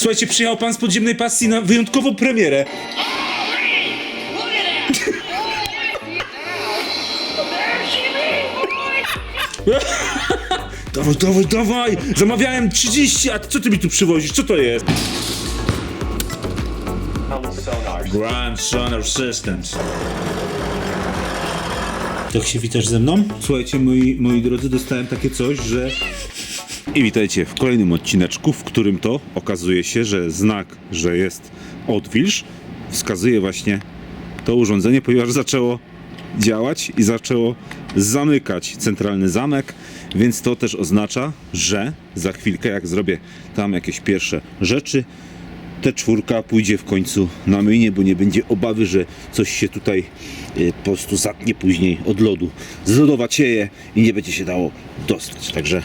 Słuchajcie, przyjechał pan z podziemnej pasji na wyjątkową premierę. Dawaj, dawaj, dawaj! Zamawiałem 30, a co ty mi tu przywozisz? Co to jest? Grand Sonar Systems. Tak się witasz ze mną? Słuchajcie, moi, moi drodzy, dostałem takie coś, że... I witajcie w kolejnym odcineczku, w którym to okazuje się, że znak, że jest odwilż, wskazuje właśnie to urządzenie, ponieważ zaczęło działać i zaczęło zamykać centralny zamek, więc to też oznacza, że za chwilkę, jak zrobię tam jakieś pierwsze rzeczy, ta czwórka pójdzie w końcu na myjnie, bo nie będzie obawy, że coś się tutaj y, po prostu zatnie później od lodu. Zlodowacieje i nie będzie się dało dostać. Także.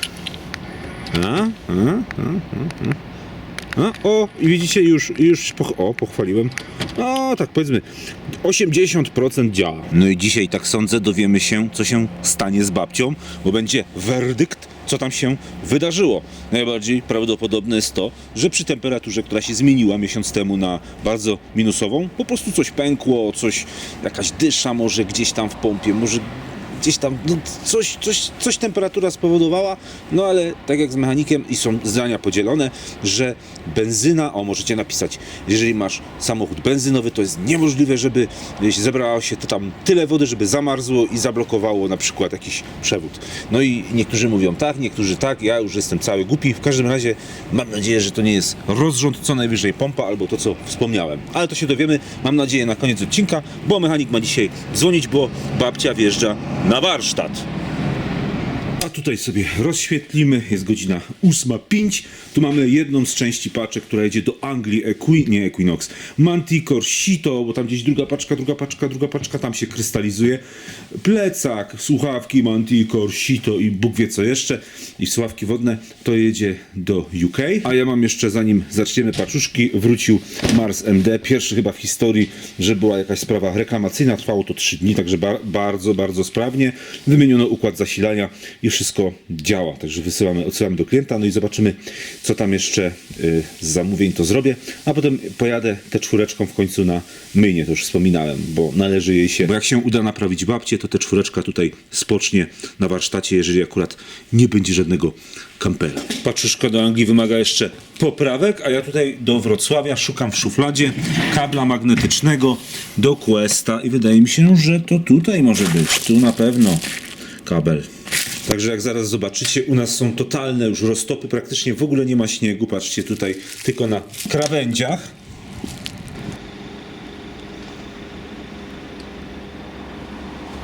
A, o, i widzicie, już, już o, pochwaliłem. O, tak powiedzmy, 80% działa. No i dzisiaj, tak sądzę, dowiemy się, co się stanie z babcią, bo będzie werdykt, co tam się wydarzyło. Najbardziej prawdopodobne jest to, że przy temperaturze, która się zmieniła miesiąc temu na bardzo minusową, po prostu coś pękło, coś, jakaś dysza może gdzieś tam w pompie, może gdzieś tam no, coś, coś, coś temperatura spowodowała, no ale tak jak z mechanikiem i są zdania podzielone, że benzyna, o możecie napisać, jeżeli masz samochód benzynowy, to jest niemożliwe, żeby zebrało się to tam tyle wody, żeby zamarzło i zablokowało na przykład jakiś przewód. No i niektórzy mówią tak, niektórzy tak, ja już jestem cały głupi, w każdym razie mam nadzieję, że to nie jest rozrząd, co najwyżej pompa albo to, co wspomniałem. Ale to się dowiemy, mam nadzieję, na koniec odcinka, bo mechanik ma dzisiaj dzwonić, bo babcia wjeżdża na на Варштат. A tutaj sobie rozświetlimy, jest godzina 8.05. Tu mamy jedną z części paczek, która jedzie do Anglii, Equi, nie Equinox, Manticore, Sito, bo tam gdzieś druga paczka, druga paczka, druga paczka, tam się krystalizuje. Plecak, słuchawki Manticore, Sito i Bóg wie co jeszcze. I słuchawki wodne to jedzie do UK. A ja mam jeszcze, zanim zaczniemy paczuszki, wrócił Mars MD. Pierwszy chyba w historii, że była jakaś sprawa reklamacyjna. Trwało to 3 dni, także ba- bardzo, bardzo sprawnie. Wymieniono układ zasilania i wszystko działa. Także wysyłamy, odsyłamy do klienta, no i zobaczymy, co tam jeszcze y, z zamówień to zrobię. A potem pojadę tę czwóreczką w końcu na myjnie, to już wspominałem, bo należy jej się. Bo jak się uda naprawić babcię, to ta czwóreczka tutaj spocznie na warsztacie, jeżeli akurat nie będzie żadnego kampera. Paczuszka do Anglii wymaga jeszcze poprawek, a ja tutaj do Wrocławia szukam w szufladzie kabla magnetycznego do Questa i wydaje mi się, że to tutaj może być. Tu na pewno kabel. Także jak zaraz zobaczycie, u nas są totalne już roztopy, praktycznie w ogóle nie ma śniegu. Patrzcie tutaj tylko na krawędziach.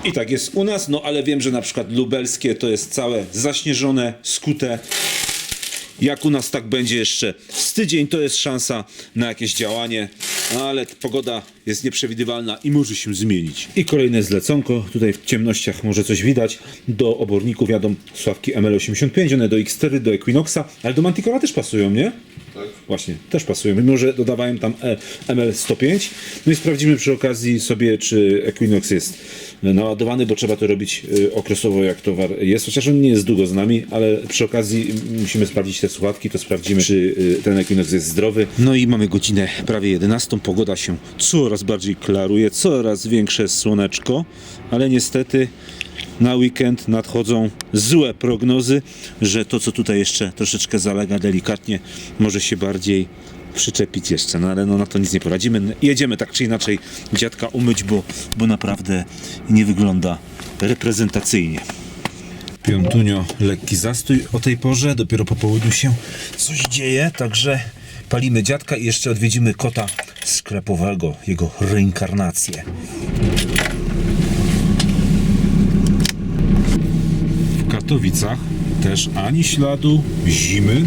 I tak jest u nas, no ale wiem, że na przykład lubelskie to jest całe zaśnieżone, skute. Jak u nas tak będzie jeszcze z tydzień, to jest szansa na jakieś działanie, ale pogoda jest nieprzewidywalna i może się zmienić. I kolejne zleconko, tutaj w ciemnościach może coś widać. Do oborników jadą sławki ML85, one do X4, do Equinoxa, ale do Manticora też pasują, nie? Właśnie, też pasują, mimo że dodawałem tam e, ML105. No i sprawdzimy przy okazji sobie, czy Equinox jest naładowany, bo trzeba to robić y, okresowo, jak towar jest. Chociaż on nie jest długo z nami, ale przy okazji musimy sprawdzić te słuchawki, to sprawdzimy, czy ten Equinox jest zdrowy. No i mamy godzinę prawie 11. Pogoda się coraz bardziej klaruje, coraz większe słoneczko, ale niestety na weekend nadchodzą złe prognozy, że to, co tutaj jeszcze troszeczkę zalega delikatnie, może się bardziej przyczepić jeszcze, no ale no, na to nic nie poradzimy. Jedziemy tak czy inaczej dziadka umyć, bo, bo naprawdę nie wygląda reprezentacyjnie. Piątunio, lekki zastój o tej porze, dopiero po południu się coś dzieje, także palimy dziadka i jeszcze odwiedzimy kota sklepowego, jego reinkarnację. Katowicach też ani śladu zimy,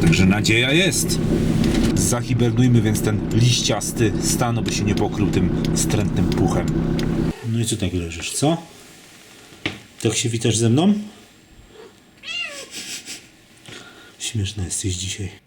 także nadzieja jest. Zahibernujmy więc ten liściasty stan, aby się nie pokrył tym wstrętnym puchem. No i co tak leżysz, co? Tak się witasz ze mną? Śmieszny jesteś dzisiaj.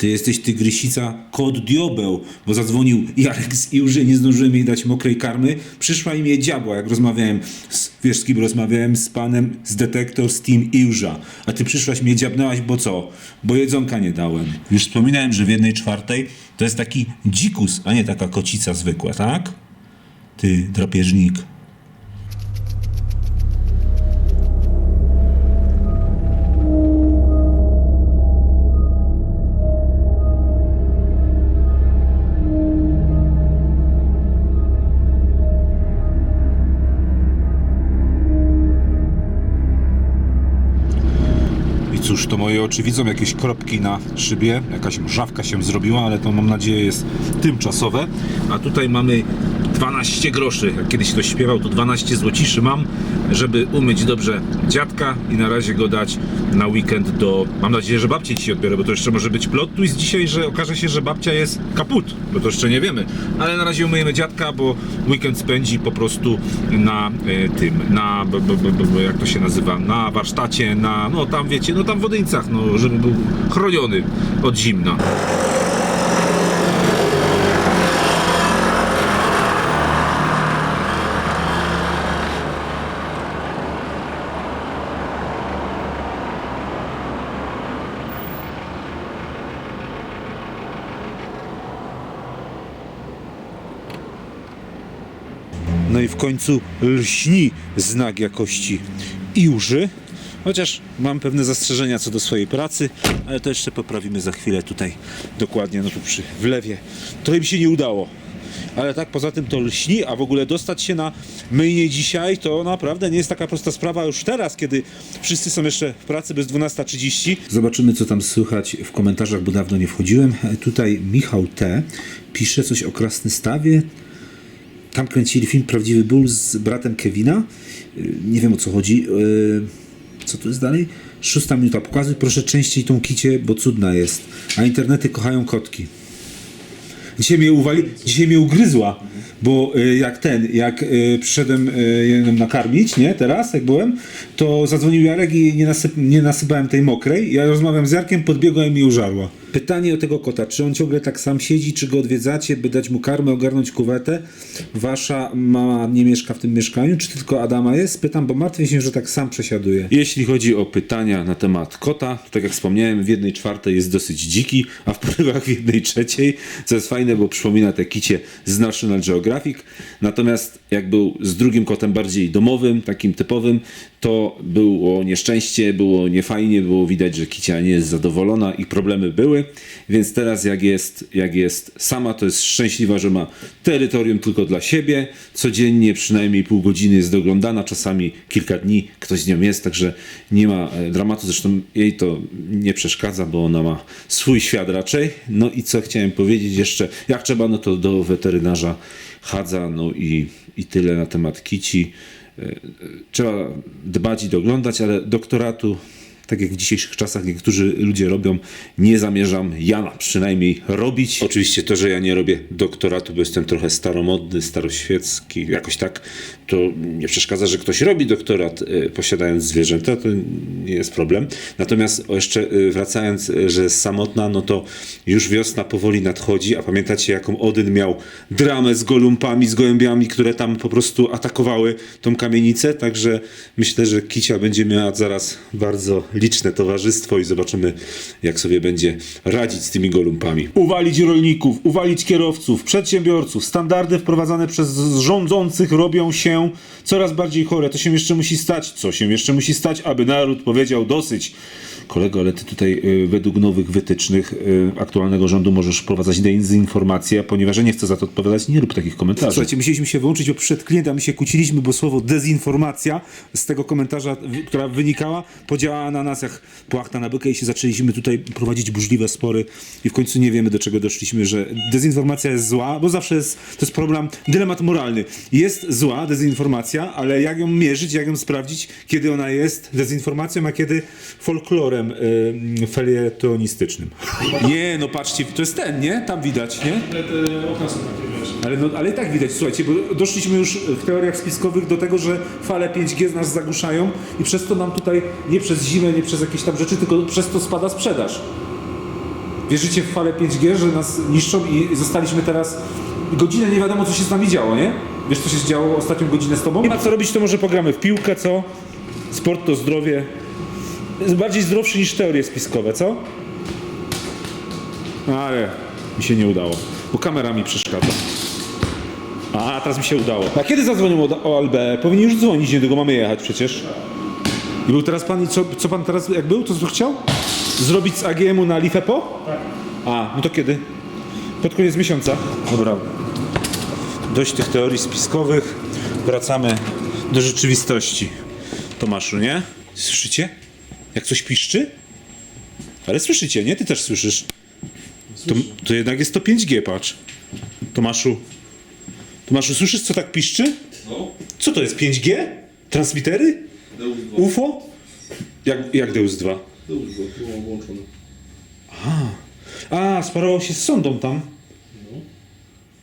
Ty jesteś tygrysica kot diobeł, bo zadzwonił Jarek z Iłży, nie zdążyłem jej dać mokrej karmy. Przyszła im je diabła, jak rozmawiałem z, wiesz z kim rozmawiałem? Z panem z detektor z Team Iłża. A ty przyszłaś mnie dziabnęłaś, bo co? Bo jedzonka nie dałem. Już wspominałem, że w jednej czwartej to jest taki dzikus, a nie taka kocica zwykła, tak? Ty drapieżnik. To moje oczy widzą jakieś kropki na szybie, jakaś mrzawka się zrobiła, ale to mam nadzieję jest tymczasowe. A tutaj mamy 12 groszy. Jak kiedyś ktoś śpiewał, to 12 złociszy mam, żeby umyć dobrze dziadka i na razie go dać na weekend do... Mam nadzieję, że babcię dzisiaj odbiorę, bo to jeszcze może być plot twist dzisiaj, że okaże się, że babcia jest kaput, bo to jeszcze nie wiemy. Ale na razie umyjemy dziadka, bo weekend spędzi po prostu na e, tym, na... B, b, b, b, jak to się nazywa? Na warsztacie, na... no tam wiecie, no tam w no żeby był chroniony od zimna. No i w końcu lśni znak jakości Iłży. Chociaż mam pewne zastrzeżenia co do swojej pracy, ale to jeszcze poprawimy za chwilę tutaj dokładnie, no tu przy wlewie. Trochę mi się nie udało. Ale tak poza tym to lśni, a w ogóle dostać się na myjnie dzisiaj to naprawdę nie jest taka prosta sprawa już teraz, kiedy wszyscy są jeszcze w pracy bez 12.30. Zobaczymy co tam słychać w komentarzach, bo dawno nie wchodziłem. Tutaj Michał T. pisze coś o Krasnystawie. Tam kręcili film Prawdziwy Ból z bratem Kevina. Nie wiem o co chodzi. Yy, Co tu jest dalej? Szósta minuta. Pokazuj proszę częściej tą kicie, bo cudna jest. A internety kochają kotki. Dzisiaj mnie uwali, dzisiaj mnie ugryzła, bo y, jak ten, jak y, przyszedłem ją nakarmić, nie, teraz jak byłem, to zadzwonił Jarek i nie, nasyp, nie nasypałem tej mokrej. Ja rozmawiam z Jarkiem, podbiegła i użarła. Pytanie o tego kota, czy on ciągle tak sam siedzi, czy go odwiedzacie, by dać mu karmę, ogarnąć kuwetę? Wasza mama nie mieszka w tym mieszkaniu, czy tylko Adama jest? Pytam, bo martwię się, że tak sam przesiaduje. Jeśli chodzi o pytania na temat kota, to tak jak wspomniałem, w jednej czwartej jest dosyć dziki, a w porywach w jednej trzeciej, co jest fajne, bo przypomina te kicie z National Geographic. Natomiast jak był z drugim kotem bardziej domowym, takim typowym, to było nieszczęście, było niefajnie, było widać, że kicia nie jest zadowolona i problemy więc teraz jak jest, jak jest sama, to jest szczęśliwa, że ma terytorium tylko dla siebie, codziennie przynajmniej pół godziny jest doglądana, czasami kilka dni ktoś z nią jest, także nie ma e, dramatu, zresztą jej to nie przeszkadza, bo ona ma swój świat raczej. No i co chciałem powiedzieć jeszcze, jak trzeba, no to do weterynarza chadza, no i, i tyle na temat kici. E, Trzeba dbać i doglądać, ale doktoratu, tak jak w dzisiejszych czasach niektórzy ludzie robią, nie zamierzam ja przynajmniej robić. Oczywiście to, że ja nie robię doktoratu, bo jestem trochę staromodny, staroświecki, jakoś tak, to nie przeszkadza, że ktoś robi doktorat e, posiadając zwierzęta, to nie jest problem. Natomiast jeszcze e, wracając, e, że samotna, no to już wiosna powoli nadchodzi, a pamiętacie jaką Odyn miał dramę z golumpami, z gołębiami, które tam po prostu atakowały tą kamienicę, także myślę, że Kicia będzie miała zaraz bardzo liczne towarzystwo i zobaczymy jak sobie będzie radzić z tymi golumpami. Uwalić rolników, uwalić kierowców, przedsiębiorców. Standardy wprowadzane przez rządzących robią się coraz bardziej chore. To się jeszcze musi stać. Co się jeszcze musi stać, aby naród powiedział dosyć. Kolego, ale ty tutaj y, według nowych wytycznych y, aktualnego rządu możesz wprowadzać dezinformację, ponieważ ja nie chcę za to odpowiadać, nie rób takich komentarzy. Słuchajcie, musieliśmy się wyłączyć, bo przyszedł klient, a my się kłóciliśmy, bo słowo dezinformacja z tego komentarza, która wynikała, podziałała na nas jak płachta na bykę i się zaczęliśmy tutaj prowadzić burzliwe spory i w końcu nie wiemy do czego doszliśmy, że dezinformacja jest zła, bo zawsze jest, to jest problem, dylemat moralny. Jest zła dezinformacja, ale jak ją mierzyć, jak ją sprawdzić, kiedy ona jest dezinformacją, a kiedy folklorem y, felietonistycznym. Nie, no patrzcie, to jest ten, nie? Tam widać, nie? Ale, no, ale i tak widać, słuchajcie, bo doszliśmy już w teoriach spiskowych do tego, że fale 5G nas zagłuszają i przez to nam tutaj nie przez zimę, nie przez jakieś tam rzeczy, tylko przez to spada sprzedaż. Wierzycie w falę 5G, że nas niszczą i zostaliśmy teraz godzinę nie wiadomo co się z nami działo, nie? Wiesz co się działo ostatnią godzinę z tobą? Nie ma co robić, to może pogramy w piłkę, co? Sport to zdrowie. Jest bardziej zdrowszy niż teorie spiskowe, co? Ale mi się nie udało, bo kamera mi przeszkadza. A, teraz mi się udało. A kiedy zadzwonił o OLB? Powinien już dzwonić, niedługo mamy jechać przecież. I był teraz pan, i co, co pan teraz, jak był, to co chciał? Zrobić z AGM-u na Lifepo? Tak. A, no to kiedy? Pod koniec miesiąca. Dobra. Dość tych teorii spiskowych. Wracamy do rzeczywistości. Tomaszu, nie? Słyszycie? Jak coś piszczy? Ale słyszycie, nie? Ty też słyszysz. To, to jednak jest to 5G, patrz. Tomaszu. Tomaszu, słyszysz co tak piszczy? No, Co to jest 5G? Transmitery? Deus 2. UFO? Jak, jak Deus 2? Deus 2, tu mam włączone. A, sparował się z sondą tam.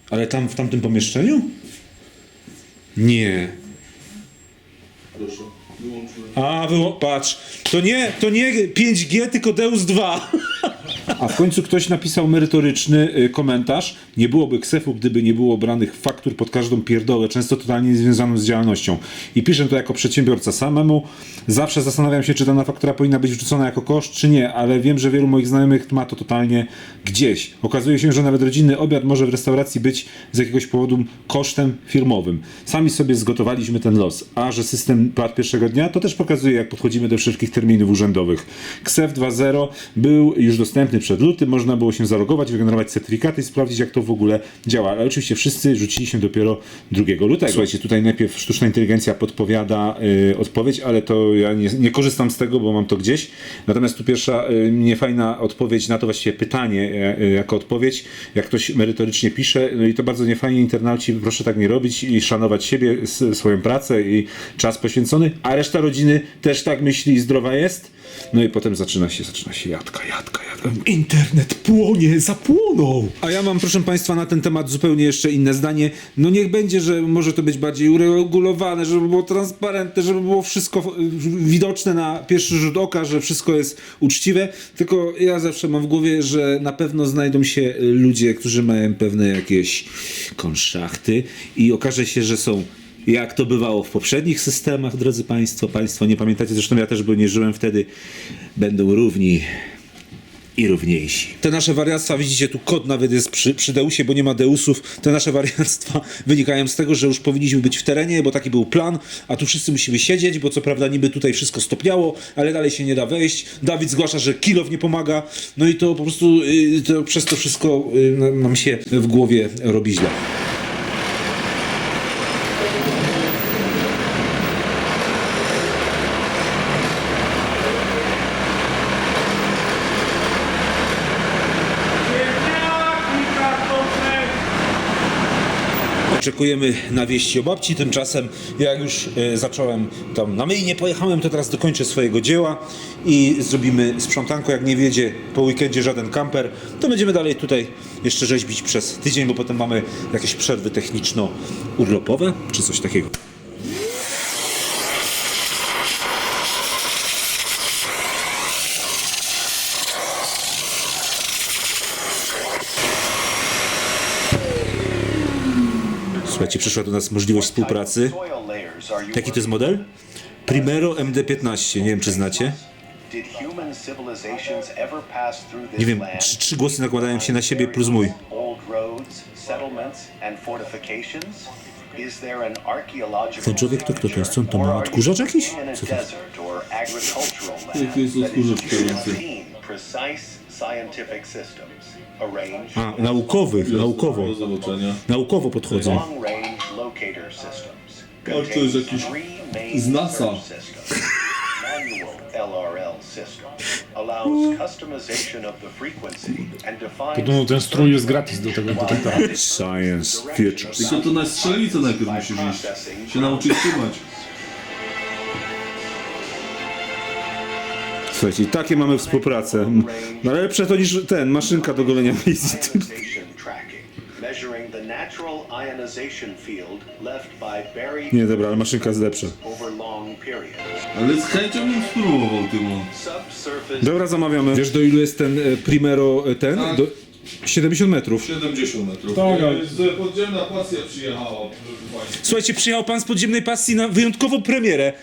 Ale tam w tamtym pomieszczeniu? Nie. Proszę, wyłączone. A, wyło- patrz, to nie, to nie 5G, tylko Deus 2. A w końcu ktoś napisał merytoryczny y, komentarz. Nie byłoby ksefu, gdyby nie było branych faktur pod każdą pierdołę, często totalnie związaną z działalnością. I piszę to jako przedsiębiorca samemu. Zawsze zastanawiam się, czy dana faktura powinna być wrzucona jako koszt, czy nie, ale wiem, że wielu moich znajomych ma to totalnie gdzieś. Okazuje się, że nawet rodzinny obiad może w restauracji być z jakiegoś powodu kosztem firmowym. Sami sobie zgotowaliśmy ten los. A że system płat pierwszego dnia, to też pokazuje, jak podchodzimy do wszystkich terminów urzędowych. KSEF 2.0 był już dostępny przed lutym, można było się zalogować, wygenerować certyfikaty i sprawdzić, jak to w ogóle działa. Ale oczywiście wszyscy rzucili się dopiero 2 lutego. Słuchajcie, tutaj najpierw sztuczna inteligencja podpowiada y, odpowiedź, ale to ja nie, nie korzystam z tego, bo mam to gdzieś. Natomiast tu pierwsza y, niefajna odpowiedź na to właściwie pytanie y, jako odpowiedź, jak ktoś merytorycznie pisze, no i to bardzo niefajnie internauci, proszę tak nie robić i szanować siebie, s- swoją pracę i czas poświęcony, a reszta rodziny też tak myśli i zdrowa jest. No i potem zaczyna się, zaczyna się jadka, jadka, jadka. Internet płonie, zapłonął. A ja mam, proszę Państwa, na ten temat zupełnie jeszcze inne zdanie. No niech będzie, że może to być bardziej uregulowane, żeby było transparentne, żeby było wszystko widoczne na pierwszy rzut oka, że wszystko jest uczciwe. Tylko ja zawsze mam w głowie, że na pewno znajdą się ludzie, którzy mają pewne jakieś konszachty i okaże się, że są jak to bywało w poprzednich systemach, drodzy Państwo, Państwo nie pamiętacie, zresztą ja też bo nie żyłem wtedy, będą równi i równiejsi. Te nasze wariactwa, widzicie, tu kod nawet jest przy, przy Deusie, bo nie ma Deusów. Te nasze wariactwa wynikają z tego, że już powinniśmy być w terenie, bo taki był plan, a tu wszyscy musimy siedzieć, bo co prawda niby tutaj wszystko stopniało, ale dalej się nie da wejść. Dawid zgłasza, że kilow nie pomaga, no i to po prostu y, to przez to wszystko y, nam- nam się w głowie robi źle. Oczekujemy na wieści o babci. Tymczasem, jak już e, zacząłem tam na myjnie, pojechałem, to teraz dokończę swojego dzieła i zrobimy sprzątanko. Jak nie wiedzie po weekendzie żaden kamper, to będziemy dalej tutaj jeszcze rzeźbić przez tydzień, bo potem mamy jakieś przerwy techniczno-urlopowe czy coś takiego. Słuchajcie, przyszła do nas możliwość współpracy. Jaki to jest model? Primero MD15, nie wiem czy znacie. Nie wiem, trzy, trzy głosy nakładają się na siebie plus mój. Ten człowiek to kto to jest? Co on to ma? Odkurzacz jakiś? Co to jest? Jaki jest odkurzacz palący? A, naukowych, naukowo. Do zobaczenia. Naukowo podchodzą. A to jest jakiś z NASA. No, ten strój jest gratis do tego detektora. Science Futures. Tylko to na strzelnicę najpierw musisz iść. Się nauczyć trzymać. Słuchajcie, takie mamy współpracę. No lepsze to niż ten, maszynka do golenia. Nie, dobra, ale maszynka jest lepsza. Ale z chęcią bym spróbował, Tymon. Dobra, zamawiamy. Wiesz do ilu jest ten e, Primero e, ten? Tak. Do 70 metrów. 70 metrów. Tak, ale- Z podziemna pasja przyjechała, proszę Państwa. Słuchajcie, przyjechał pan z podziemnej pasji na wyjątkową premierę.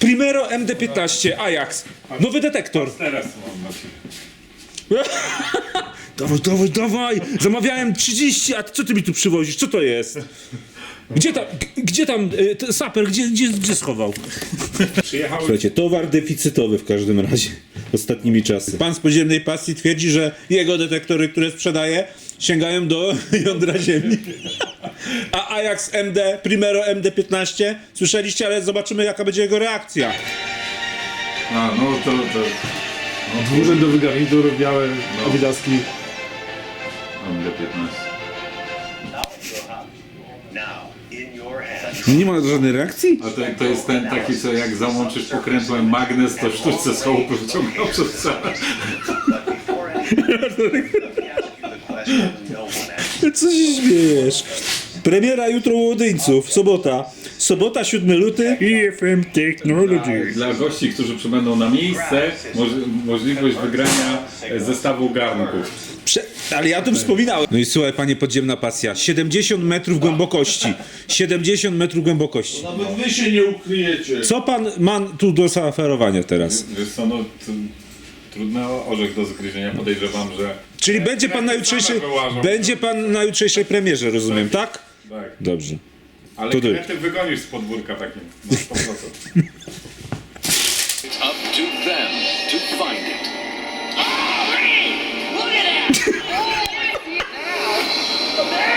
Primero MD15 Ajax. Nowy detektor. Teraz mam na ciebie. Dawaj, dawaj, dawaj! Zamawiałem 30, a ty- co ty mi tu przywozisz? Co to jest? Gdzie tam, g- gdzie tam, y, saper, gdzie, gdzie, gdzie schował? Przyjechał Słuchajcie, towar deficytowy w każdym razie ostatnimi czasy. Pan z podziemnej pasji twierdzi, że jego detektory, które sprzedaje, sięgają do jądra Ziemi. A Ajax MD, Primero MD15, słyszeliście, ale zobaczymy jaka będzie jego reakcja. A, no to, to dwurzędowy garnitur, białe avidaski. mam D15. Nie ma żadnej reakcji? A to, to jest ten taki, co jak załączysz pokrętłem magnes, to w sztuczce z chałupy wyciągnął przez no asked. Co się śmiejesz? Premiera jutro u Łodyńców, sobota. Sobota, 7 luty. IFM Technology. Dla gości, którzy przybędą na miejsce, moż, możliwość wygrania zestawu garnków. Ale ja o tym wspominałem. No i słuchaj, panie podziemna pasja. 70 metrów głębokości. 70 metrów głębokości. Nawet wy się nie ukryjecie. Co pan ma tu do zaoferowania teraz? Wiesz co, no trudny orzech do zgryzienia, podejrzewam, że... Czyli będzie pan na jutrzejszej, wyłażą. będzie pan na jutrzejszej premierze, rozumiem, tak? Tak. Dobrze. Ale To ty. krety wygonisz z podwórka takim, na 100%. It's up to them to find it. There.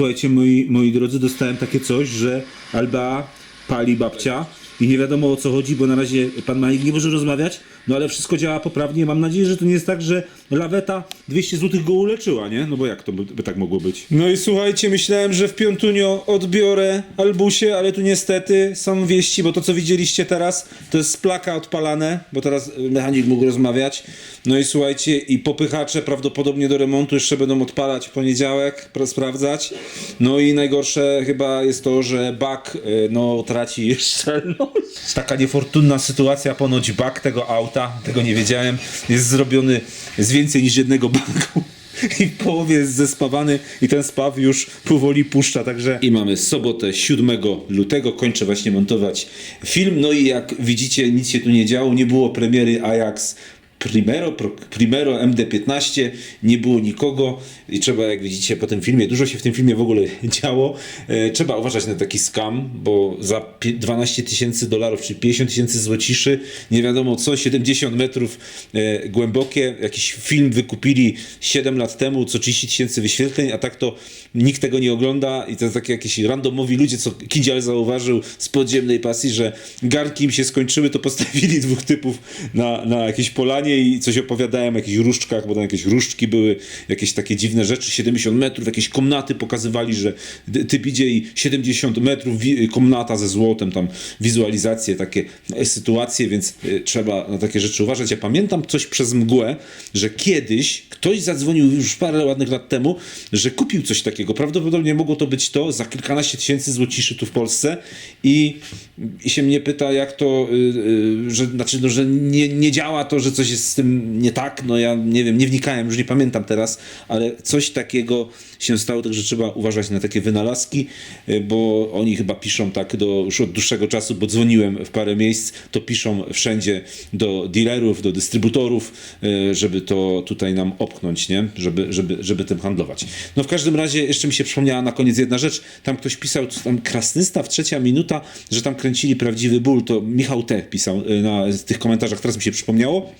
Słuchajcie, moi, moi drodzy, dostałem takie coś, że Alba pali babcia i nie wiadomo o co chodzi, bo na razie pan Malik nie może rozmawiać, no ale wszystko działa poprawnie. Mam nadzieję, że to nie jest tak, że laweta 200 zł go uleczyła, nie? No bo jak to by, by tak mogło być? No i słuchajcie, myślałem, że w Piątunio odbiorę Albusie, ale tu niestety są wieści, bo to co widzieliście teraz, to jest plaka odpalane, bo teraz mechanik mógł rozmawiać. No i słuchajcie, i popychacze prawdopodobnie do remontu jeszcze będą odpalać w poniedziałek, sprawdzać. No i najgorsze chyba jest to, że bak y, no, traci szczelność. Taka niefortunna sytuacja, ponoć bak tego auta, tego nie wiedziałem, jest zrobiony z więcej niż jednego baku. I w połowie jest zespawany i ten spaw już powoli puszcza, także... I mamy sobotę 7 lutego, kończę właśnie montować film, no i jak widzicie nic się tu nie działo, nie było premiery Ajax Primero, Primero MD15, nie było nikogo i trzeba, jak widzicie po tym filmie, dużo się w tym filmie w ogóle działo. E, trzeba uważać na taki scam, bo za pi- 12 tysięcy dolarów, czy 50 tysięcy złociszy, nie wiadomo co, 70 metrów e, głębokie, jakiś film wykupili 7 lat temu, co 30 tysięcy wyświetleń, a tak to nikt tego nie ogląda i to takie jakieś randomowi ludzie, co Kindzial zauważył z podziemnej pasji, że garnki im się skończyły, to postawili dwóch typów na, na jakiejś polanie i coś opowiadałem o jakichś różdżkach, bo tam jakieś różdżki były, jakieś takie dziwne rzeczy, 70 metrów, jakieś komnaty pokazywali, że typ idzie i 70 metrów, komnata ze złotem, tam wizualizacje, takie e, sytuacje, więc e, trzeba na takie rzeczy uważać. Ja pamiętam coś przez mgłę, że kiedyś ktoś zadzwonił już parę ładnych lat temu, że kupił coś takiego. Prawdopodobnie mogło to być to za kilkanaście tysięcy złociszy tu w Polsce i, i się mnie pyta, jak to, y, y, że, znaczy, no, że nie, nie działa to, że coś jest z tym nie tak. No ja nie wiem, nie wnikałem, już nie pamiętam teraz, ale coś takiego się stało, także trzeba uważać na takie wynalazki, y, bo oni chyba piszą tak do, już od dłuższego czasu, bo dzwoniłem w parę miejsc, to piszą wszędzie do dealerów, do dystrybutorów, y, żeby to tutaj nam opchnąć, nie? Żeby, żeby, żeby tym handlować. No w każdym razie jeszcze mi się przypomniała na koniec jedna rzecz. Tam ktoś pisał, tam Krasnystaw, trzecia minuta, że tam kręcili prawdziwy ból. To Michał T. pisał y, na tych komentarzach, teraz mi się przypomniało.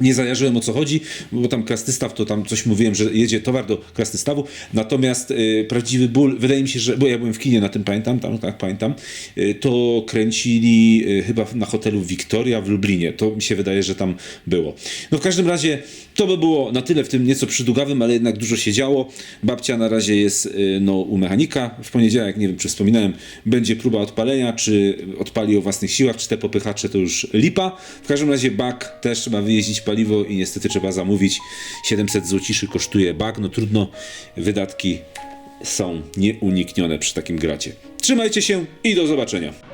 Nie zajarzyłem o co chodzi, bo tam Krasnystaw to tam coś mówiłem, że jedzie towar do Krasnystawu. Natomiast y, prawdziwy ból, wydaje mi się, że, bo ja byłem w kinie na tym, pamiętam, tam, tak, pamiętam, y, to kręcili y, chyba na hotelu Victoria w Lublinie. To mi się wydaje, że tam było. No w każdym razie To by było na tyle w tym nieco przydługawym, ale jednak dużo się działo. Babcia na razie jest y, no, u mechanika. W poniedziałek, nie wiem czy wspominałem, będzie próba odpalenia, czy odpali o własnych siłach, czy te popychacze to już lipa. W każdym razie bak też trzeba wyjeździć paliwo i niestety trzeba zamówić. 700 złociszy kosztuje bak, no trudno, wydatki są nieuniknione przy takim gracie. Trzymajcie się i do zobaczenia.